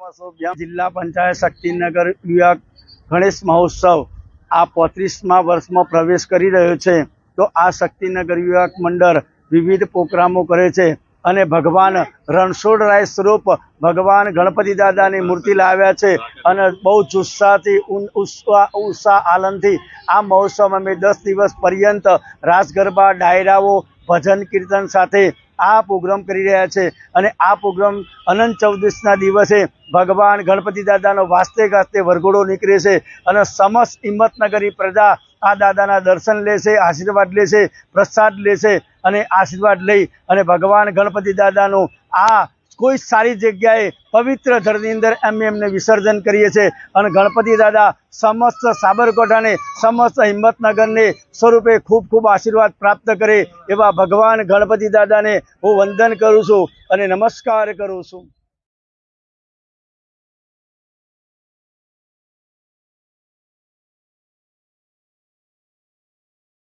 જિલ્લા પંચાયત શક્તિનગર યુવા ગણેશ મહોત્સવ આ પોત્રીસમાં વર્ષમાં પ્રવેશ કરી રહ્યો છે. તો આ શક્તિનગર યુવક મંડળ વિવિધ પ્રોગ્રામો કરે છે અને ભગવાન રણછોડરાય સ્વરૂપ ભગવાન ગણપતિ દાદાની મૂર્તિ લાવ્યા છે અને બહુ જુસ્સાથી ઉત્સાહ, આનંદથી આ મહોત્સવમાં અમે દસ દિવસ પર્યંત રાસ ગરબા ડાયરાઓ, ભજન કીર્તન સાથે આ પ્રોગ્રામ કરી રહ્યા છે અને આ પ્રોગ્રામ અનંત ચૌદસના દિવસે ભગવાન ગણપતિ દાદાનો વાસ્તે ગાસ્તે વરઘોડો નીકળે છે અને સમસ્ત હિંમતનગરી પ્રજા આ દાદાના દર્શન લેશે આશીર્વાદ લેશે પ્રસાદ લેશે અને આશીર્વાદ લઈ અને ભગવાન ગણપતિ દાદાનું આ કોઈ સારી જગ્યાએ પવિત્ર ધરની અંદર અમે એમને વિસર્જન કરીએ છીએ. અને ગણપતિ દાદા સમસ્ત સાબરકાંઠાને, સમસ્ત હિંમતનગરને સ્વરૂપે ખૂબ ખૂબ આશીર્વાદ પ્રાપ્ત કરે એવા ભગવાન ગણપતિ દાદાને હું વંદન કરું છું અને નમસ્કાર કરું છું.